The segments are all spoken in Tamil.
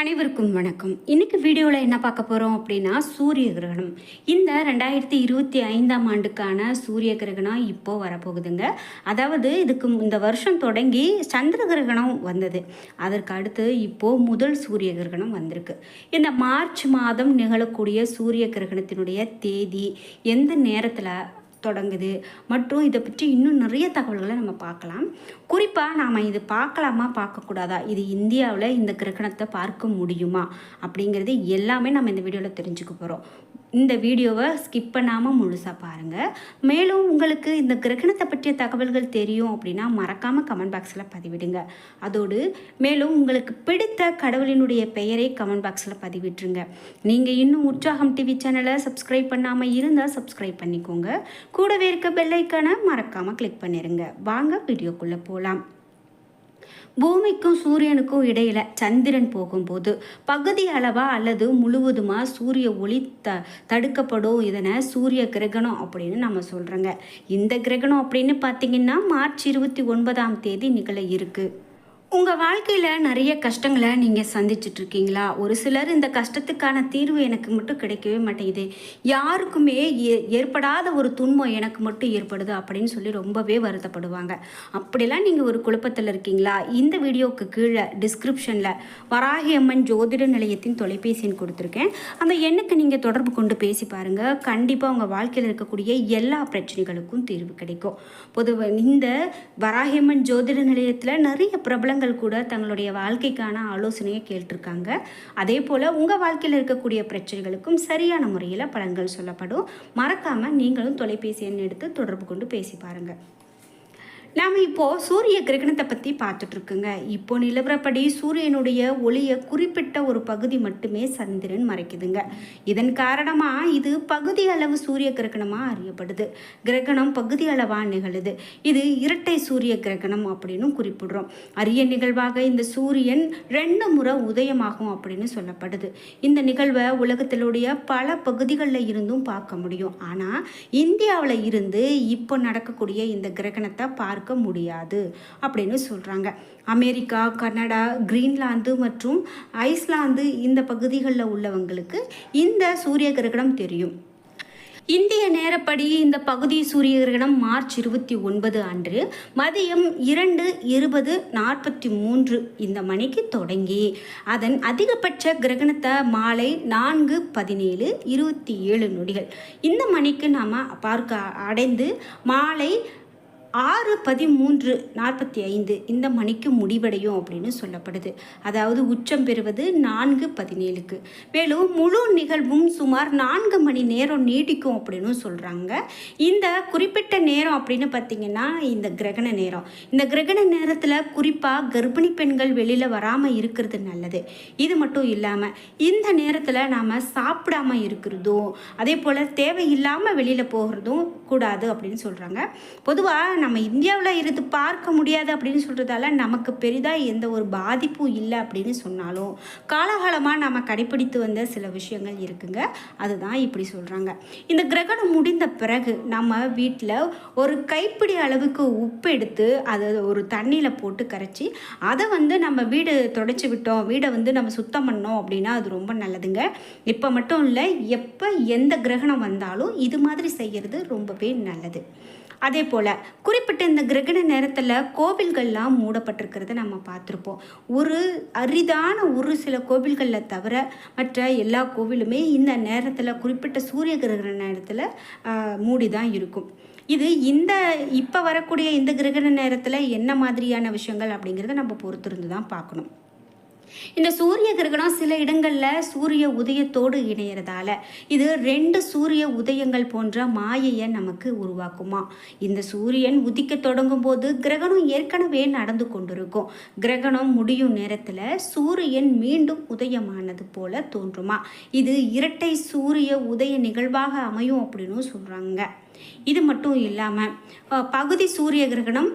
அனைவருக்கும் வணக்கம். இன்றைக்கி வீடியோவில் என்ன பார்க்க போகிறோம் அப்படின்னா சூரிய கிரகணம். இந்த ரெண்டாயிரத்தி இருபத்தி ஐந்தாம் ஆண்டுக்கான சூரிய கிரகணம் இப்போ வரப்போகுதுங்க. அதாவது இதுக்கு இந்த வருஷம் தொடங்கி சந்திர கிரகணம் வந்தது. அதற்கு அடுத்து இப்போது முதல் சூரிய கிரகணம் வந்திருக்கு. இந்த மார்ச் மாதம் நிகழக்கூடிய சூரிய கிரகணத்தினுடைய தேதி எந்த நேரத்தில் தொடங்குது? மற்றும் இதை பற்றி இன்னும் நிறைய தகவல்களை நம்ம பார்க்கலாம். குறிப்பாக நாம் இது பார்க்கலாமா பார்க்கக்கூடாதா? இது இந்தியாவில் இந்த கிரகணத்தை பார்க்க முடியுமா? அப்படிங்கிறது எல்லாமே நம்ம இந்த வீடியோவில் தெரிஞ்சுக்க போகிறோம் இந்த வீடியோவை ஸ்கிப் பண்ணாமல் முழுசாக பாருங்கள் மேலும் உங்களுக்கு இந்த கிரகணத்தை பற்றிய தகவல்கள் தெரியும் அப்படின்னா மறக்காமல் கமெண்ட் பாக்ஸில் பதிவிடுங்க. அதோடு மேலும் உங்களுக்கு பிடித்த கடவுளினுடைய பெயரை கமெண்ட் பாக்ஸில் பதிவிட்டுருங்க. நீங்கள் இன்னும் உற்சாகம் டிவி சேனலை சப்ஸ்கிரைப் பண்ணாமல் இருந்தால் சப்ஸ்கிரைப் பண்ணிக்கோங்க. கூடவே இருக்க பெல்லைக்கான மறக்காமல் கிளிக் பண்ணிடுங்க வாங்க வீடியோக்குள்ளே போகலாம் பூமிக்கும் சூரியனுக்கும் இடையில சந்திரன் போகும்போது பகுதி அளவா அல்லது முழுவதுமா சூரிய ஒளி த தடுக்கப்படும் இதனை சூரிய கிரகணம் அப்படின்னு நம்ம சொல்கிறோங்க இந்த கிரகணம் அப்படின்னு பார்த்தீங்கன்னா மார்ச் இருபத்தி ஒன்பதாம் தேதி நிகழ இருக்கு. உங்கள் வாழ்க்கையில் நிறைய கஷ்டங்களை நீங்கள் சந்திச்சிட்ருக்கீங்களா? ஒரு சிலர் இந்த கஷ்டத்துக்கான தீர்வு எனக்கு மட்டும் கிடைக்கவே மாட்டேங்குது. யாருக்குமே ஏ ஏற்படாத ஒரு துன்பம் எனக்கு மட்டும் ஏற்படுது அப்படின்னு சொல்லி ரொம்பவே வருத்தப்படுவாங்க. அப்படிலாம் நீங்கள் ஒரு குழப்பத்தில் இருக்கீங்களா? இந்த வீடியோவுக்கு கீழே டிஸ்கிரிப்ஷனில் வராகி அம்மன் ஜோதிட நிலையத்தின் தொலைபேசி எண் கொடுத்துருக்கேன். அந்த எண்ணுக்கு நீங்கள் தொடர்பு கொண்டு பேசி பாருங்கள் கண்டிப்பாக உங்கள் வாழ்க்கையில் இருக்கக்கூடிய எல்லா பிரச்சனைகளுக்கும் தீர்வு கிடைக்கும். பொதுவாக இந்த வராகியம்மன் ஜோதிட நிலையத்தில் நிறைய பிரபலங்கள் கூட தங்களுடைய வாழ்க்கைக்கான ஆலோசனையை கேட்டிருக்காங்க. அதே போல் உங்கள் வாழ்க்கையில் இருக்கக்கூடிய பிரச்சனைகளுக்கும் சரியான முறையில் பலன்கள் சொல்லப்படும். மறக்காமல் நீங்களும் தொலைபேசி எண் எடுத்து தொடர்பு கொண்டு பேசி பாருங்கள் நாம் இப்போது சூரிய கிரகணத்தை பற்றி பார்த்துட்ருக்குங்க. இப்போ நிலவரப்படி சூரியனுடைய ஒளியை குறிப்பிட்ட ஒரு பகுதி மட்டுமே சந்திரன் மறைக்குதுங்க. இதன் காரணமாக இது பகுதி அளவு சூரிய கிரகணமாக அறியப்படுது. கிரகணம் பகுதி அளவாக நிகழுது. இது இரட்டை சூரிய கிரகணம் அப்படின்னு குறிப்பிடுறோம். அரிய நிகழ்வாக இந்த சூரியன் ரெண்டு முறை உதயமாகும் அப்படின்னு சொல்லப்படுது. இந்த நிகழ்வை உலகத்திலுடைய பல பகுதிகளில் இருந்தும் பார்க்க முடியும். ஆனால் இந்தியாவில் இருந்து இப்போ நடக்கக்கூடிய இந்த கிரகணத்தை பார்க்க பார்க்க முடியாது அப்படின்னு சொல்கிறாங்க அமெரிக்கா கனடா கிரீன்லாந்து மற்றும் ஐஸ்லாந்து இந்த பகுதிகளில் உள்ளவங்களுக்கு இந்த சூரிய கிரகணம் தெரியும். இந்திய நேரப்படி இந்த பகுதி சூரிய கிரகணம் மார்ச் இருபத்தி ஒன்பது அன்று மதியம் இரண்டு இருபது நாற்பத்தி மூன்று இந்த மணிக்கு தொடங்கி அதன் அதிகபட்ச கிரகணத்தை மாலை நான்கு பதினேழு இருபத்தி ஏழு நொடிகள். இந்த மணிக்கு நாம் பார்க்க அடைந்து மாலை ஆறு பதிமூன்று நாற்பத்தி ஐந்து இந்த மணிக்கு முடிவடையும் அப்படின்னு சொல்லப்படுது. அதாவது உச்சம் பெறுவது நான்கு பதினேழுக்கு. மேலும் முழு நிகழ்வும் சுமார் நான்கு மணி நேரம் நீடிக்கும் அப்படின்னு சொல்கிறாங்க இந்த குறிப்பிட்ட நேரம் அப்படின்னு பார்த்தீங்கன்னா இந்த கிரகண நேரம். இந்த கிரகண நேரத்தில் குறிப்பாக கர்ப்பிணி பெண்கள் வெளியில் வராமல் இருக்கிறது நல்லது. இது மட்டும் இல்லாமல் இந்த நேரத்தில் நாம் சாப்பிடாம இருக்கிறதும் அதே போல் தேவையில்லாமல் வெளியில் போகிறதும் கூடாது அப்படின்னு சொல்கிறாங்க பொதுவாக நம்ம இந்தியாவில் இருந்து பார்க்க முடியாது அப்படின்னு சொல்கிறதால நமக்கு பெரிதாக எந்த ஒரு பாதிப்பும் இல்லை அப்படின்னு சொன்னாலும் காலகாலமாக நம்ம கடைப்பிடித்து வந்த சில விஷயங்கள் இருக்குங்க. அதுதான் இப்படி சொல்கிறாங்க இந்த கிரகணம் முடிந்த பிறகு நம்ம வீட்டில் ஒரு கைப்பிடி அளவுக்கு உப்பு எடுத்து அதை ஒரு தண்ணியில் போட்டு கரைச்சி அதை வந்து நம்ம வீடு தொடச்சி விட்டோம். வீடை வந்து நம்ம சுத்தம் பண்ணோம் அப்படின்னா அது ரொம்ப நல்லதுங்க. இப்போ மட்டும் இல்லை எப்போ எந்த கிரகணம் வந்தாலும் இது மாதிரி செய்கிறது ரொம்பவே நல்லது. அதே போல் குறிப்பிட்ட இந்த கிரகண நேரத்தில் கோவில்கள்லாம் மூடப்பட்டிருக்கிறத நம்ம பார்த்துருப்போம். ஒரு அரிதான ஒரு சில கோவில்களில் தவிர மற்ற எல்லா கோவிலுமே இந்த நேரத்தில் குறிப்பிட்ட சூரிய கிரகண நேரத்தில் மூடி தான் இருக்கும். இது இந்த இப்போ வரக்கூடிய இந்த கிரகண நேரத்தில் என்ன மாதிரியான விஷயங்கள் அப்படிங்கிறத நம்ம பொறுத்திருந்து தான் பார்க்கணும். இந்த சூரிய கிரகணம் சில இடங்களில் சூரிய உதயத்தோடு இணையிறதால இது ரெண்டு சூரிய உதயங்கள் போன்ற மாயையை நமக்கு உருவாக்குமா. இந்த சூரியன் உதிக்க தொடங்கும் போது கிரகணம் ஏற்கனவே நடந்து கொண்டிருக்கும். கிரகணம் முடியும் நேரத்தில் சூரியன் மீண்டும் உதயமானது போல தோன்றுமா. இது இரட்டை சூரிய உதய நிகழ்வாக அமையும் அப்படின்னு சொல்கிறாங்க இது மட்டும் இல்லாமல் பகுதி சூரிய கிரகணம்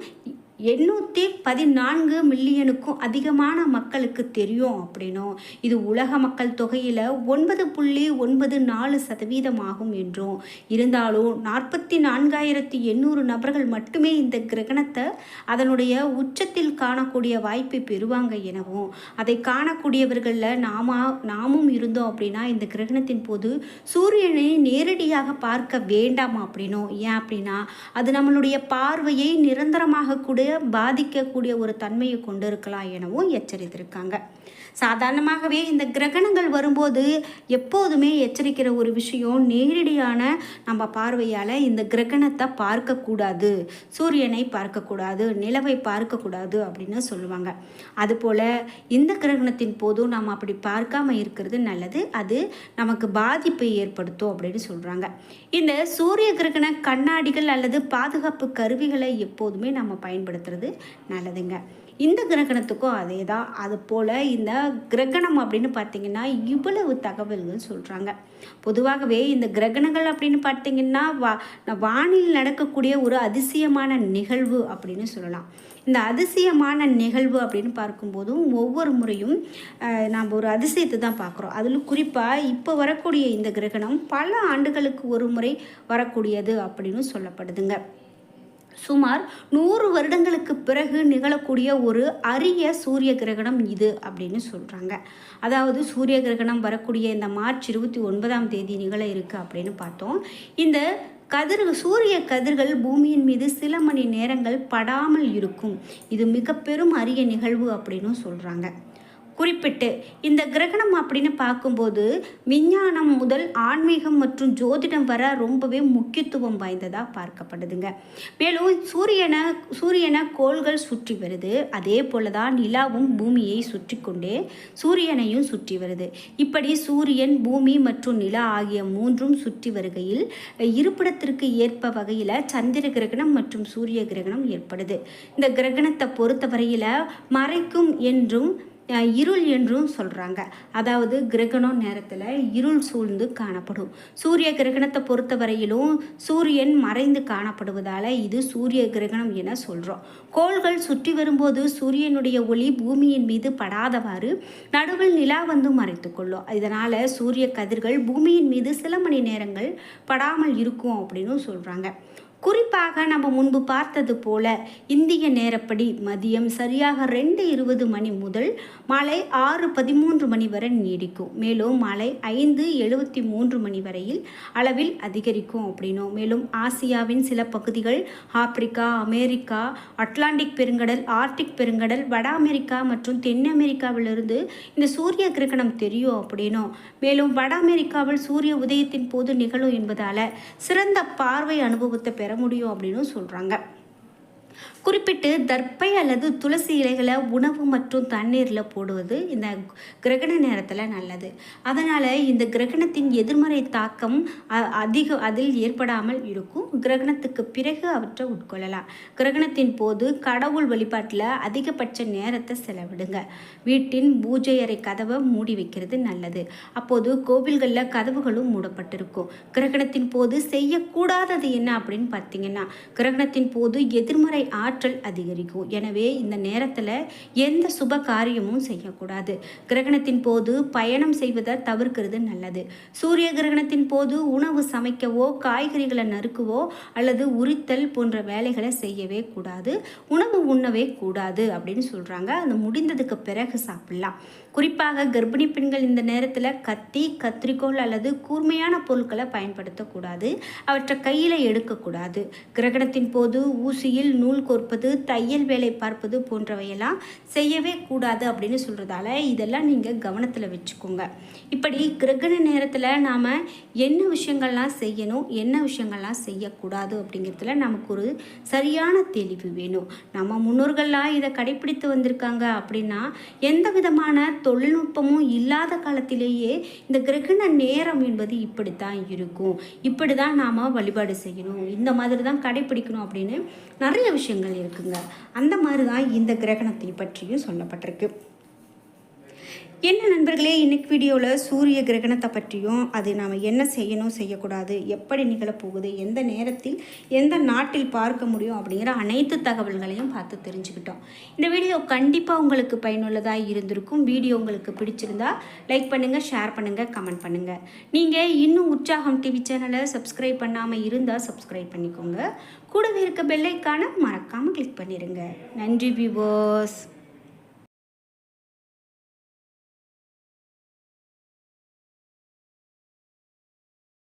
எண்ணூற்றி பதினான்கு மில்லியனுக்கும் அதிகமான மக்களுக்கு தெரியும் அப்படின்னும். இது உலக மக்கள் தொகையில் ஒன்பது புள்ளி ஒன்பது நாலு சதவீதம் ஆகும் என்றும். இருந்தாலும் நாற்பத்தி நான்காயிரத்தி எண்ணூறு நபர்கள் மட்டுமே இந்த கிரகணத்தை அதனுடைய உச்சத்தில் காணக்கூடிய வாய்ப்பை பெறுவாங்க எனவும். அதை காணக்கூடியவர்களில் நாம நாமும் இருந்தோம் அப்படின்னா இந்த கிரகணத்தின் போது சூரியனை நேரடியாக பார்க்க வேண்டாம் அப்படின்னும். ஏன் அப்படின்னா அது நம்மளுடைய பார்வையை நிரந்தரமாக கூட பாதிக்கக்கூடிய ஒரு தன்மையை கொண்டு இருக்கலாம் எனவும் எச்சரித்திருக்காங்க. சாதாரணமாகவே இந்த கிரகணங்கள் வரும்போது எப்போதுமே எச்சரிக்கிற ஒரு விஷயம் நேரடியான நம்ம பார்வையால் இந்த கிரகணத்தை பார்க்கக்கூடாது. சூரியனை பார்க்கக்கூடாது நிலவை பார்க்கக்கூடாது அப்படின்னு சொல்லுவாங்க. அதுபோல் இந்த கிரகணத்தின் போதும் நாம் அப்படி பார்க்காம இருக்கிறது நல்லது. அது நமக்கு பாதிப்பை ஏற்படுத்தும் அப்படின்னு சொல்கிறாங்க இந்த சூரிய கிரகண கண்ணாடிகள் அல்லது பாதுகாப்பு கருவிகளை எப்போதுமே நம்ம பயன்படுத்துறது நல்லதுங்க. இந்த கிரகணத்துக்கும் அதே தான் அது போல் இந்த கிரகணம் அப்படின்னு பார்த்தீங்கன்னா இவ்வளவு தகவல்கள் சொல்கிறாங்க பொதுவாகவே இந்த கிரகணங்கள் அப்படின்னு பார்த்தீங்கன்னா வா வானில் நடக்கக்கூடிய ஒரு அதிசயமான நிகழ்வு அப்படின்னு சொல்லலாம். இந்த அதிசயமான நிகழ்வு அப்படின்னு பார்க்கும்போதும் ஒவ்வொரு முறையும் நாம் ஒரு அதிசயத்தை தான் பார்க்குறோம். அதில் குறிப்பாக இப்போ வரக்கூடிய இந்த கிரகணம் பல ஆண்டுகளுக்கு ஒரு முறை வரக்கூடியது அப்படின்னு சொல்லப்படுதுங்க. சுமார் நூறு வருடங்களுக்கு பிறகு நிகழக்கூடிய ஒரு அரிய சூரிய கிரகணம் இது அப்படின்னு சொல்கிறாங்க அதாவது சூரிய கிரகணம் வரக்கூடிய இந்த மார்ச் இருபத்தி ஒன்பதாம் தேதி நிகழ இருக்குது அப்படின்னு பார்த்தோம். இந்த கதிர் சூரிய கதிர்கள் பூமியின் மீது சில மணி நேரங்கள் படாமல் இருக்கும். இது மிக பெரும் அரிய நிகழ்வு அப்படின்னு சொல்கிறாங்க குறிப்பிட்டு இந்த கிரகணம் அப்படின்னு பார்க்கும்போது விஞ்ஞானம் முதல் ஆன்மீகம் மற்றும் ஜோதிடம் வர ரொம்பவே முக்கியத்துவம் வாய்ந்ததாக பார்க்கப்படுதுங்க. மேலும் சூரியனை சூரியனை கோள்கள் சுற்றி வருது. அதே போல தான் நிலாவும் பூமியை சுற்றி கொண்டே சூரியனையும் சுற்றி வருது. இப்படி சூரியன் பூமி மற்றும் நிலா ஆகிய மூன்றும் சுற்றி வருகையில் இருப்பிடத்திற்கு ஏற்ப வகையில் சந்திர கிரகணம் மற்றும் சூரிய கிரகணம் ஏற்படுது. இந்த கிரகணத்தை பொறுத்தவரையில் மறைக்கும் என்றும் இருள் என்றும் சொல்கிறாங்க அதாவது கிரகணம் நேரத்தில் இருள் சூழ்ந்து காணப்படும். சூரிய கிரகணத்தை பொறுத்தவரையிலும் சூரியன் மறைந்து காணப்படுவதால் இது சூரிய கிரகணம் என சொல்கிறோம் கோள்கள் சுற்றி வரும்போது சூரியனுடைய ஒளி பூமியின் மீது படாதவாறு நடுவில் நிலா வந்து மறைத்து கொள்ளும். இதனால் சூரிய கதிர்கள் பூமியின் மீது சில மணி நேரங்கள் படாமல் இருக்கும் அப்படின்னு சொல்கிறாங்க குறிப்பாக நம்ம முன்பு பார்த்தது போல இந்திய நேரப்படி மதியம் சரியாக ரெண்டு இருபது மணி முதல் மாலை ஆறு பதிமூன்று மணி வரை நீடிக்கும். மேலும் மாலை ஐந்து எழுபத்தி மூன்று மணி வரையில் அளவில் அதிகரிக்கும் அப்படின்னும். மேலும் ஆசியாவின் சில பகுதிகள் ஆப்பிரிக்கா அமெரிக்கா அட்லாண்டிக் பெருங்கடல் ஆர்டிக் பெருங்கடல் வட அமெரிக்கா மற்றும் தென் அமெரிக்காவிலிருந்து இந்த சூரிய கிரகணம் தெரியும் அப்படின்னும். மேலும் வட அமெரிக்காவில் சூரிய உதயத்தின் போது நிகழும் என்பதால் சிறந்த பார்வை அனுபவத்தை பெற முடியும் அப்படின்னு சொல்கிறாங்க குறிப்பிட்டு தர்ப்பை அல்லது துளசி இலைகளை உணவு மற்றும் தண்ணீரில் போடுவது இந்த கிரகண நேரத்தில் நல்லது. அதனால் இந்த கிரகணத்தின் எதிர்மறை தாக்கம் அ- அதிக அதில் ஏற்படாமல் இருக்கும். கிரகணத்துக்கு பிறகு அவற்றை உட்கொள்ளலாம். கிரகணத்தின் போது கடவுள் வழிபாட்டில் அதிகபட்ச நேரத்தை செலவிடுங்க. வீட்டின் பூஜை அறை கதவை மூடி வைக்கிறது நல்லது. அப்போது கோவில்களில் கதவுகளும் மூடப்பட்டிருக்கும். கிரகணத்தின் போது செய்யக்கூடாதது என்ன அப்படின்னு பார்த்தீங்கன்னா கிரகணத்தின் போது எதிர்மறை ஆற்றல் அதிகரிக்கும். எனவே இந்த நேரத்தில் எந்த சுப காரியமும் செய்யக்கூடாது. கிரகணத்தின் போது பயணம் செய்வதை தவிர்க்கிறது நல்லது. சூரிய கிரகணத்தின் போது உணவு சமைக்கவோ காய்கறிகளை நறுக்கவோ அல்லது உரித்தல் போன்ற வேலைகளை செய்யவே கூடாது. உணவு உண்ணவே கூடாது அப்படின்னு சொல்கிறாங்க அது முடிந்ததுக்கு பிறகு சாப்பிடலாம். குறிப்பாக கர்ப்பிணி பெண்கள் இந்த நேரத்தில் கத்தி கத்திரிக்கோல் அல்லது கூர்மையான பொருட்களை பயன்படுத்தக்கூடாது. அவற்றை கையில் எடுக்கக்கூடாது. கிரகணத்தின் போது ஊசியில் நூல் கோர்ப்பது தையல் வேலை பார்ப்பது போன்றவையெல்லாம் செய்யவே கூடாது அப்படின்னு சொல்கிறதால இதெல்லாம் நீங்கள் கவனத்தில் வச்சுக்கோங்க. இப்படி கிரகண நேரத்தில் நாம் என்ன விஷயங்கள்லாம் செய்யணும் என்ன விஷயங்கள்லாம் செய்யக்கூடாது அப்படிங்கிறதுல நமக்கு ஒரு சரியான தெளிவு வேணும். நம்ம முன்னோர்கள்லாம் இதை கடைப்பிடித்து வந்திருக்காங்க அப்படின்னா எந்த விதமான தொழில்நுட்பமும் இல்லாத காலத்திலேயே இந்த கிரகண நேரம் என்பது இப்படித்தான் இருக்கும். இப்படி தான் நாம் வழிபாடு செய்யணும். இந்த மாதிரி தான் கடைப்பிடிக்கணும் அப்படின்னு நிறைய விஷயங்கள் இருக்குங்க. அந்த மாதிரி தான் இந்த கிரகணத்தை பற்றியும் சொல்லப்பட்டிருக்கு. என்ன நண்பர்களே இன்னைக்கு வீடியோவில் சூரிய கிரகணத்தை பற்றியும் அது நாம் என்ன செய்யணும் செய்யக்கூடாது எப்படி நிகழப்போகுது எந்த நேரத்தில் எந்த நாட்டில் பார்க்க முடியும் அப்படிங்கிற அனைத்து தகவல்களையும் பார்த்து தெரிஞ்சுக்கிட்டோம். இந்த வீடியோ கண்டிப்பாக உங்களுக்கு பயனுள்ளதாக இருந்திருக்கும். வீடியோ உங்களுக்கு பிடிச்சிருந்தா லைக் பண்ணுங்கள் ஷேர் பண்ணுங்கள் கமெண்ட் பண்ணுங்கள் நீங்கள் இன்னும் உற்சாகம் டிவி சேனலை சப்ஸ்கிரைப் பண்ணாமல் இருந்தால் சப்ஸ்கிரைப் பண்ணிக்கோங்க. கூடவே இருக்க பெல்லைக்கான மறக்காமல் கிளிக் பண்ணிடுங்க நன்றி வியூவர்ஸ்